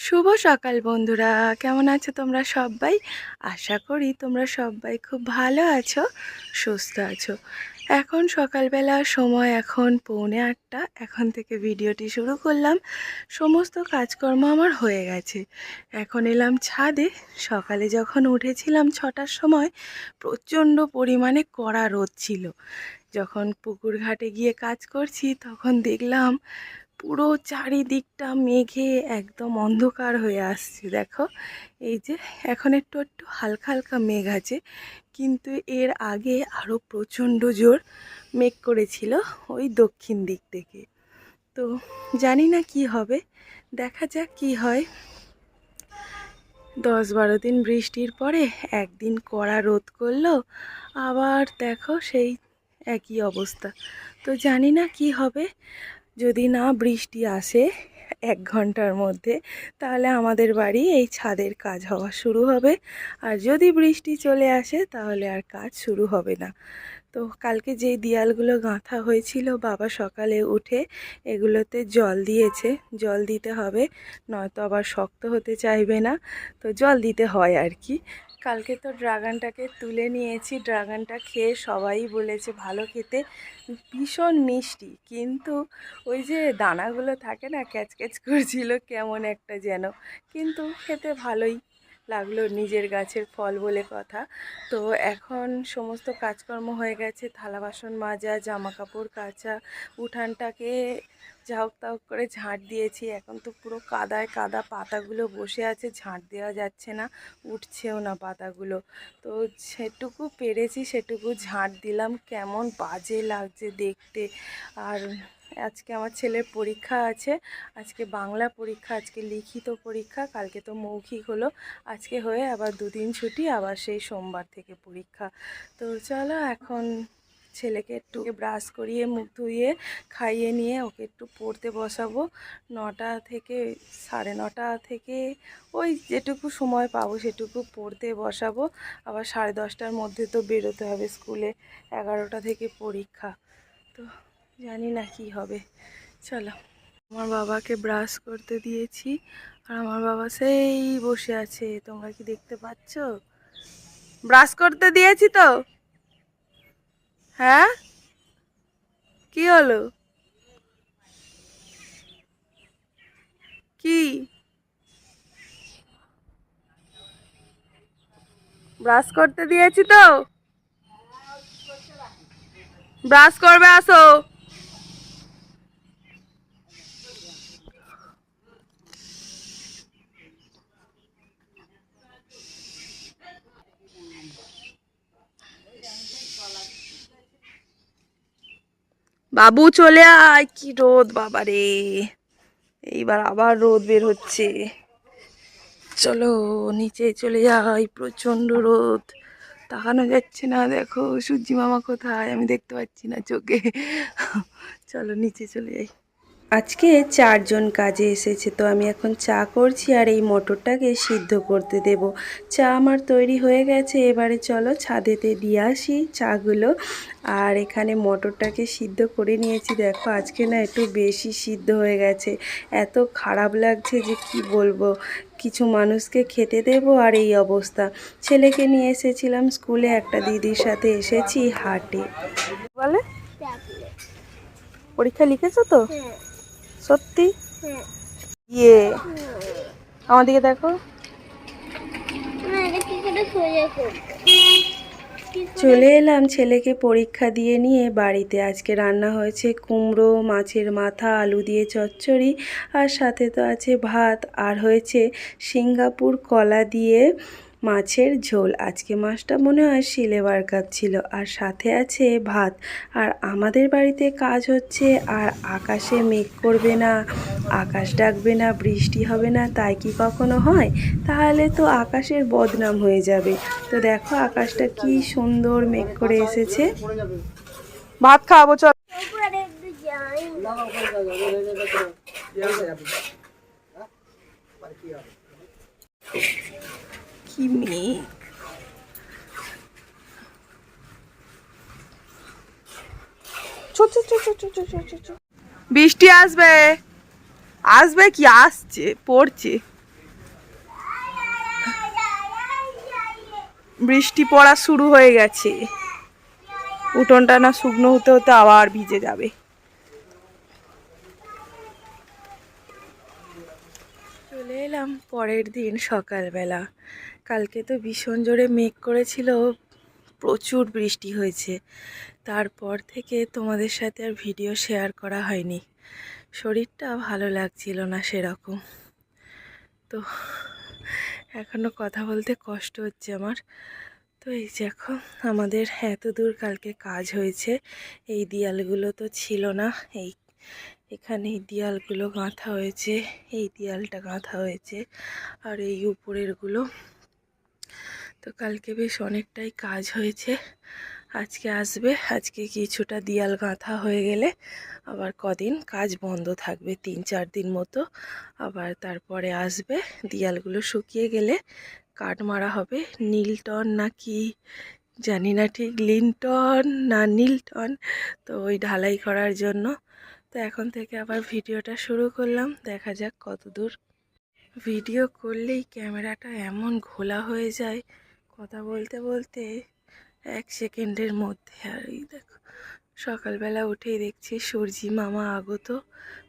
শুভ সকাল বন্ধুরা। কেমন আছো তোমরা সবাই? আশা করি তোমরা সবাই খুব ভালো আছো, সুস্থ আছো। এখন সকালবেলা সময় এখন পৌনে আটটা। এখন থেকে ভিডিওটি শুরু করলাম। সমস্ত কাজকর্ম আমার হয়ে গেছে। এখন এলাম ছাদে। সকালে যখন উঠেছিলাম ছটার সময়, প্রচণ্ড পরিমাণে কড়া রোদ ছিল। যখন পুকুর ঘাটে গিয়ে কাজ করছি, তখন দেখলাম পুরো চারিদিকটা মেঘে একদম অন্ধকার হয়ে আসছে, দেখো। এই যে, এখন একটু একটু হালকা হালকা মেঘ আছে, কিন্তু এর আগে আরও প্রচণ্ড জোর মেঘ করেছিল ওই দক্ষিণ দিক থেকে। তো জানি না কি হবে, দেখা যাক কি হয়। দশ বারো দিন বৃষ্টির পরে একদিন কড়া রোদ করল, আবার দেখো সেই একই অবস্থা। তো জানি না কি হবে যদি না বৃষ্টি আসে এক ঘণ্টার মধ্যে, তাহলে আমাদের বাড়ি এই ছাদের কাজ হওয়া শুরু হবে। আর যদি বৃষ্টি চলে আসে, তাহলে আর কাজ শুরু হবে না। তো কালকে যেই দেয়ালগুলো গাঁথা হয়েছিল, বাবা সকালে উঠে এগুলোতে জল দিয়েছে। জল দিতে হবে, নয়তো আবার শক্ত হতে চাইবে না। তো জল দিতে হয় আর কি। কালকে তো ড্রাগনটাকে তুলে নিয়েছি। ড্রাগনটা খেয়ে সবাই বলেছে ভালো খেতে। ভীষণ মিষ্টি। কিন্তু ওই যে দানাগুলো থাকে না ক্যাচ ক্যাচ করছিল কেমন একটা যেন। কিন্তু খেতে ভালোই। লাগল নিজের গাছের ফল বলে কথা। তো এখন সমস্ত কাজকর্ম হয়ে গেছে, থালা বাসন মাজা জামা কাপড় কাচা, উঠানটাকে ঝাউক তাউক করে ঝাঁট দিয়েছি। এখন তো পুরো কাদায় কাদা পাতাগুলো বসে আছে, ঝাঁট দেওয়া যাচ্ছে না, উঠছেও না পাতাগুলো। তো সেটুকু পেরেছি সেটুকু ঝাঁট দিলাম, কেমন বাজে লাগছে দেখতে। আর আজকে আমার ছেলের পরীক্ষা আছে, আজকে বাংলা পরীক্ষা, আজকে লিখিত পরীক্ষা, কালকে তো মৌখিক হলো, আজকে হয়ে আবার দুদিন ছুটি, আবার সেই সোমবার থেকে পরীক্ষা। তো চলো এখন ছেলেকে একটু ব্রাশ করিয়ে, মুখ ধুয়ে খাইয়ে নিয়ে ওকে একটু পড়তে বসাবো। নটা থেকে, সাড়ে নটা থেকে ওই যেটুকু সময় পাবো সেটুকু পড়তে বসাবো। আবার সাড়ে দশটার মধ্যে তো বেরোতে হবে স্কুলে, এগারোটা থেকে পরীক্ষা। তো জানি না কি হবে। চলো, আমার বাবাকে ব্রাশ করতে দিয়েছি। আর আমার বাবা সেই বসে আছে। তোমরা কি দেখতে পাচ্ছ? ব্রাশ করতে দিয়েছি তো? হ্যাঁ? কি হলো? কি? ব্রাশ করতে দিয়েছি তো? ব্রাশ করবে, আসো। বাবু চলে আয়। কি রোদ বাবা রে এইবার আবার রোদ বের হচ্ছে। চলো, নিচে চলে যাই। প্রচণ্ড রোদ। তাকানো যাচ্ছে না, দেখো। সূর্যি মামা কোথায়? আমি দেখতে পাচ্ছি না চোখে। চলো, নিচে চলে যাই। আজকে চারজন কাজে এসেছে, তো আমি এখন চা করছি আর এই মটরটাকে সিদ্ধ করতে দেব। চা আমার তৈরি হয়ে গেছে, এবারে চলো ছাদেতে দিয়ে আসি চাগুলো। আর এখানে মটরটাকে সিদ্ধ করে নিয়েছি, দেখো আজকে না একটু বেশি সিদ্ধ হয়ে গেছে। এত খারাপ লাগছে যে কি বলব, কিছু মানুষকে খেতে দেব আর এই অবস্থা। ছেলেকে নিয়ে এসেছিলাম স্কুলে, একটা দিদির সাথে এসেছি হাটে। বলে? পরীক্ষা লিখেছো তো? সত্যি? ইয়ে। আমার দিকে দেখো। চলে এলাম ছেলেকে পরীক্ষা দিয়ে নিয়ে বাড়িতে। আজকে রান্না হয়েছে কুমড়ো, মাছের মাথা, আলু দিয়ে চচ্চড়ি, আর সাথে তো আছে ভাত, আর হয়েছে সিঙ্গাপুর কলা দিয়ে মাছের ঝোল। আজকে মাছটা মনে হয় সিলেবার কাপ ছিল। আর সাথে আছে ভাত। আর আমাদের বাড়িতে কাজ হচ্ছে আর আকাশে মেঘ করবে না, আকাশ ডাকবে না, বৃষ্টি হবে না, তাই কি কখনো হয়? তাহলে তো আকাশের বদনাম হয়ে যাবে। তো দেখো আকাশটা কি সুন্দর মেঘ করে এসেছে। ভাত খাওয়াবো চল। কি বৃষ্টি আসবে। আসবে কি? আসছে, পড়ছে। বৃষ্টি পড়া শুরু হয়ে গেছে। উঠোনটা না শুকনো হতে হতে আবার ভিজে যাবে। চলে এলাম পরের দিন সকালবেলা। কালকে তো ভীষণ জোরে মেঘ করেছিল, প্রচুর বৃষ্টি হয়েছে। তারপর থেকে তোমাদের সাথে আর ভিডিও শেয়ার করা হয়নি। শরীরটা ভালো লাগছিল না সেরকম। তো এখনও কথা বলতে কষ্ট হচ্ছে আমার। তো এই দেখো, আমাদের এত দূর কালকে কাজ হয়েছে, এই দেয়ালগুলো তো ছিল না, এই এখানে এই দেয়ালগুলো গাঁথা হয়েছে, এই দেয়ালটা গাঁথা হয়েছে, আর এই উপরেরগুলো তো কালকে বেশ অনেকটাই কাজ হয়েছে। আজকে আসবে, আজকে কিছুটা দেয়াল গাঁথা হয়ে গেলে আবার কদিন কাজ বন্ধ থাকবে, তিন চার দিন মতো। আবার তারপরে আসবে, দেয়ালগুলো শুকিয়ে গেলে কাঠ মারা হবে। নীলটন না কি জানি না ঠিক, লিনটন না নীলটন, তো ওই ঢালাই করার জন্য। তো এখন থেকে আবার ভিডিওটা শুরু করলাম, দেখা যাক কত দূর ভিডিও করলেই ক্যামেরাটা এমন ঘোলা হয়ে যায়, কথা বলতে বলতে এক সেকেন্ডের মধ্যে। আর এই দেখো, সকালবেলা উঠেই দেখছি সূর্যি মামা আগত।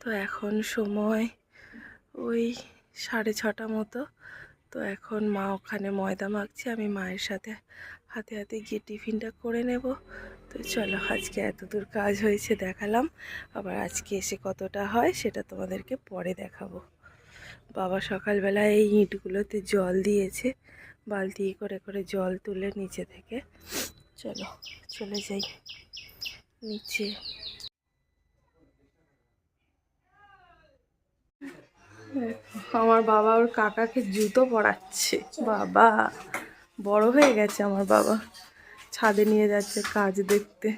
তো এখন সময় ওই সাড়ে ছটা মতো। তো এখন মা ওখানে ময়দা মাখছে, আমি মায়ের সাথে হাতে হাতে গিয়ে টিফিনটা করে নেব। তো চলো, আজকে এত দূর কাজ হয়েছে, দেখালাম। আবার আজকে এসে কতটা হয়, সেটা তোমাদেরকে পরে দেখাবো। বাবা সকালবেলা এই ইঁটগুলোতে জল দিয়েছে, বালতি করে করে জল তুলে নিচে থেকে। চলো, চলে যাই নিচে। আমার বাবা ওর কাকাকে জুতো পরাচ্ছে। বাবা, বড় হয়ে গেছে আমার বাবা। ছাদে নিয়ে যাচ্ছে কাজ দেখতে।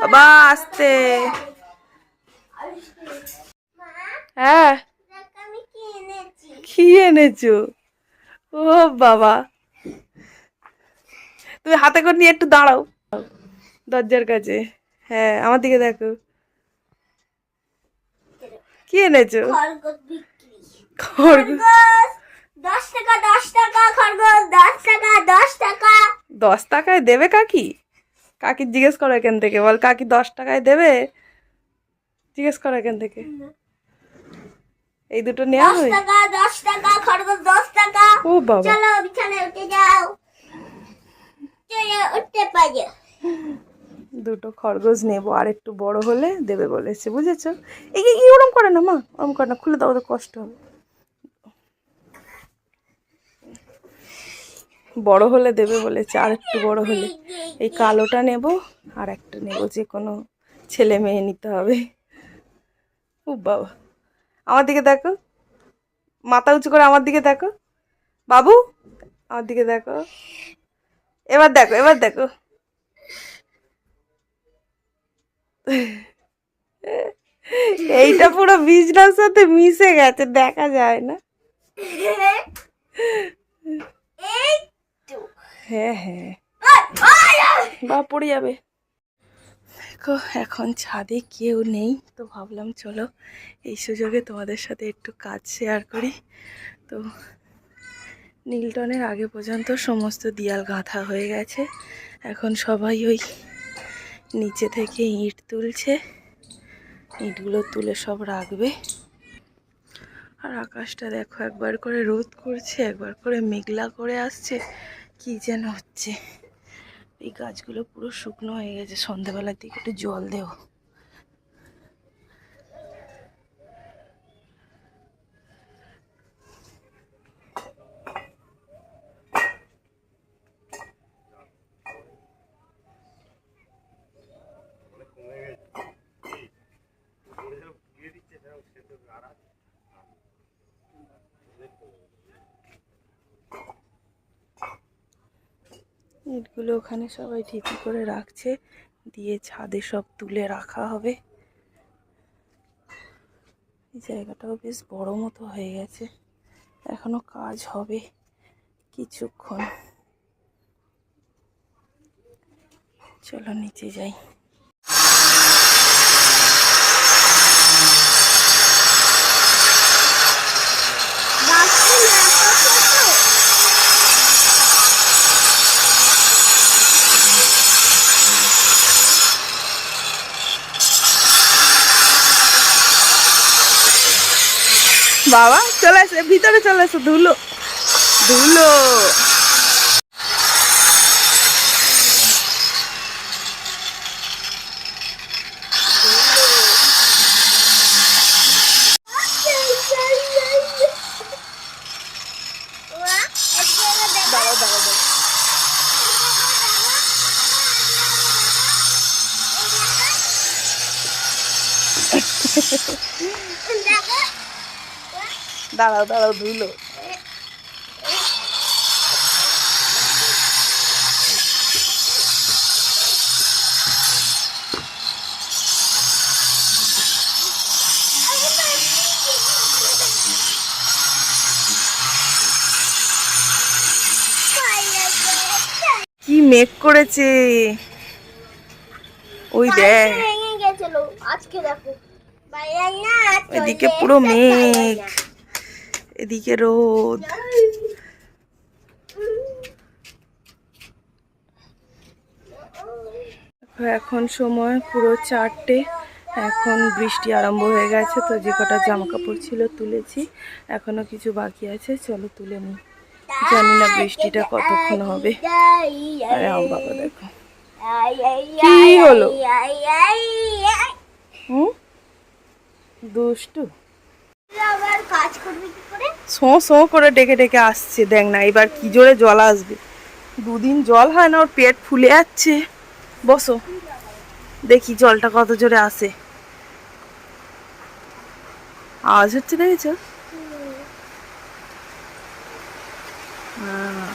বাবা, আসতে। হ্যাঁ কি এনেছো? ও বাবা। তুমি হাতে করে নিয়ে একটু দাঁড়াও। দরজার কাছে। হ্যাঁ আমার দিকে দেখো। কি এনেছো? দশ টাকা দশ টাকা খরগোশ দশ টাকা দশ টাকা। দশ টাকায় দেবে কাকি? কাকি জিজ্ঞেস করো এখান থেকে। বল কাকি দশ টাকায় দেবে? জিজ্ঞেস করো এখান থেকে। এই দুটো নেওয়া হবে টাকা দশ টাকা খরগোশ দশ টাকা। ও বাবা। চলো বিছানায় উঠে যাও। চলো উঠতে পারো দুটো খরগোশ নেব আর একটু বড় হলে দেবে বলেছে বুঝেছ? এই কি ওরম করে না মা? ওরম করে না খুলে দাও তো কষ্ট হবে। বড় হলে দেবে বলেছে আর একটু বড় হলে। এই কালোটা নেব আর একটা নেব যে কোনো ছেলে মেয়ে নিতে হবে। ও বাবা। আমার দিকে দেখো। মাথা উঁচু করে আমার দিকে দেখো। বাবু আমার দিকে দেখো। এবার দেখো এবার দেখো। এইটা পুরো বিজনেস সাথে মিশে গেছে দেখা যায় না। হ্যাঁ হ্যাঁ। বা পড়ে যাবে। দেখো, এখন ছাদে কেউ নেই, তো ভাবলাম চলো এই সুযোগে তোমাদের সাথে একটু কাজ শেয়ার করি। তো নীলটনের আগে পর্যন্ত সমস্ত দিয়াল গাঁথা হয়ে গেছে। এখন সবাই ওই নিচে থেকে ইট তুলছে, ইটগুলো তুলে সব রাখবে। আর আকাশটা দেখো, একবার করে রোদ করছে, একবার করে মেঘলা করে আসছে, কি যেন হচ্ছে। এই গাছগুলো পুরো শুকনো হয়ে গেছে। সন্ধ্যাবেলার দিকে একটু জল দেও। ইটগুলো ওখানে সবাই ঠিকই করে রাখছে। দিয়ে ছাদে সব তুলে রাখা হবে। এই জায়গাটাও বেশ বড় মতো হয়ে গেছে। এখনও কাজ হবে কিছুক্ষণ। চলো নিচে যাই গাছগুলো এত ছোট বাবা চলে আসে ভিতরে চলে আসে ধুলো। ধুলো। দাঁড়াও দাঁড়াও ধুলো। কি মেঘ করেছে? ওই দেখ। আজকে দেখো। এদিকে পুরো মেঘ। এদিকে রোদ। এখন সময় পুরো চারটে। এখন বৃষ্টি আরম্ভ হয়ে গেছে তো যে কটা জামা কাপড় ছিল তুলেছি। এখনও কিছু বাকি আছে চলো তুলে নিই। জানি না বৃষ্টিটা কতক্ষণ হবে। আরে বাবা দেখো। কি হলো? হুম? দুষ্টু? সো সো করে ডেকে ডেকে আসছে, দেখ না, এবার কি জোরে জল আসবে। দুদিন জল হয় না, ওর পেট ফুলে যাচ্ছে। বসো, দেখি জলটা কত জোরে আসে। আওয়াজ হচ্ছে দেখেছ হ্যাঁ।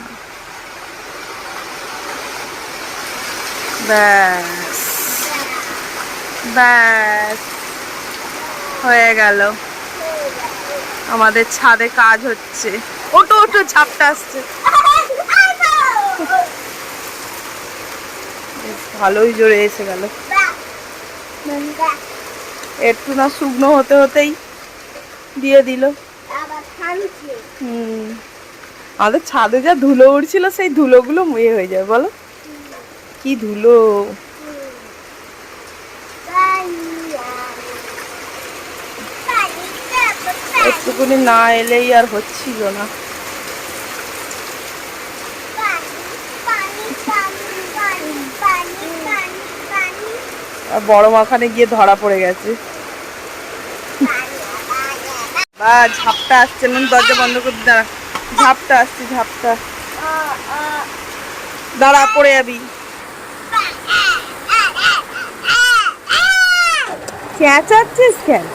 ব্যাস। ব্যাস। হয়ে গেল। আমাদের ছাদে কাজ হচ্ছে। ওটো ওটো ঝাপটা আসছে। ভালোই জোরে এসে গেল। একটু না শুকনো হতে হতেই দিয়ে দিল। হুম। আমাদের ছাদে যা ধুলো উড়ছিল, সেই ধুলোগুলো ইয়ে হয়ে যায় বলো? কি ধুলো? একটুকুনি না এলেই আর হচ্ছিল না। বড় মাখানে গিয়ে ধরা পড়ে গেছে। বা, ঝাপটা আসছে না দরজা বন্ধ করে দাঁড়া। ঝাপটা আসছে, ঝাপটা। দাঁড়া, পড়ে যাবি। চেঁচাচ্ছিস কেন?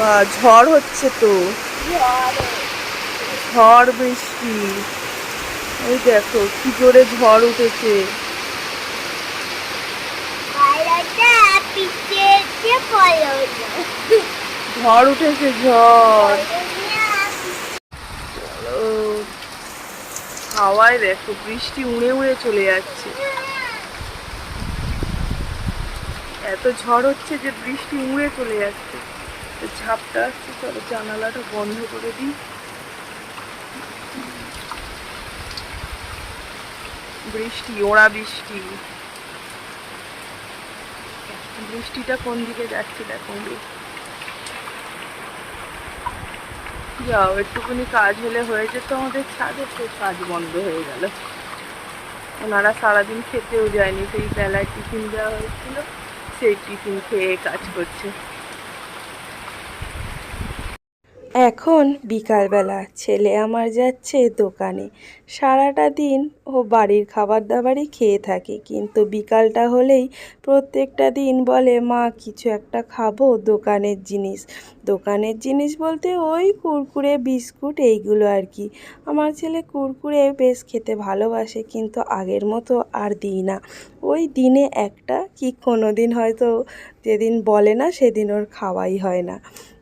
বা ঝড় হচ্ছে তো। ঝড় বৃষ্টি। ওই দেখো কি জোরে ঝড় উঠেছে। ঝড় উঠেছে ঝড়। হাওয়ায় দেখো বৃষ্টি উড়ে উড়ে চলে যাচ্ছে। এত ঝড় হচ্ছে যে বৃষ্টি উড়ে চলে যাচ্ছে। ঝাপটা আসছে চলো জানালাটা বন্ধ করে দিই। বৃষ্টি, ওড়া বৃষ্টি। বৃষ্টিটা কোন দিকে যাচ্ছে দেখো? যাও, একটুখানি কাজ হলে হয়ে যেত আমাদের ছাদে, তো কাজ বন্ধ হয়ে গেল। ওনারা সারাদিন খেতেও যায়নি, সেই বেলায় টিফিন দেওয়া হয়েছিল, সেই টিফিন খেয়ে কাজ করছে। এখন বিকালবেলা ছেলে আমার যাচ্ছে দোকানে। সারাটা দিন ও বাড়ির খাবার দাবারই খেয়ে থাকে, কিন্তু বিকালটা হলেই প্রত্যেকটা দিন বলে, মা, কিছু একটা খাব, দোকানের জিনিস। দোকানের জিনিস বলতে ওই কুরকুরে, বিস্কুট, এইগুলো আর কি। আমার ছেলে কুরকুরে বেশ খেতে ভালোবাসে, কিন্তু আগের মতো আর দিই না। ওই দিনে একটা, কি কোনো দিন হয়তো যেদিন বলে না, সেদিন ওর খাওয়াই হয় না।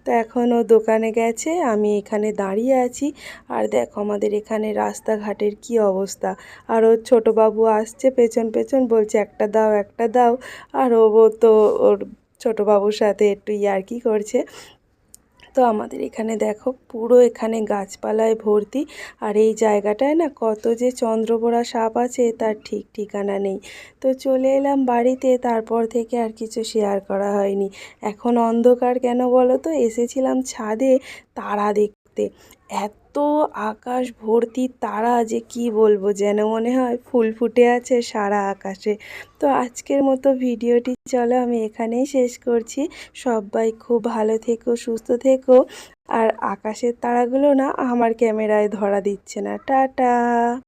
তো এখন ও দোকানে গেছে, আমি এখানে দাঁড়িয়ে আছি। আর দেখো আমাদের এখানে রাস্তাঘাটের কি অবস্থা। আর ওর ছোটোবাবু আসছে, পেছন পেছন বলছে, একটা দাও একটা দাও। আর ও তো ওর ছোটোবাবুর সাথে একটু ইয়ার্কি করছে। তো আমাদের এখানে দেখো পুরো এখানে গাছপালায় ভর্তি। আর এই জায়গাটায় না কত যে চন্দ্রবোড়া সাপ আছে তার ঠিক ঠিকানা নেই। তো চলে এলাম বাড়িতে, তারপর থেকে আর কিছু শেয়ার করা হয়নি। এখন অন্ধকার কেন বলো তো? এসেছিলাম ছাদে তারা দেখতে। এত আকাশ ভর্তি তারা যে কি বলব যেন মনে হয় ফুল ফুটে আছে সারা আকাশে। তো আজকের মতো ভিডিওটি চলো আমি এখানেই শেষ করছি। সবাই খুব ভালো থেকো, সুস্থ থেকো। আর আকাশের তারাগুলো না আমার ক্যামেরায় ধরা দিচ্ছে না। টাটা!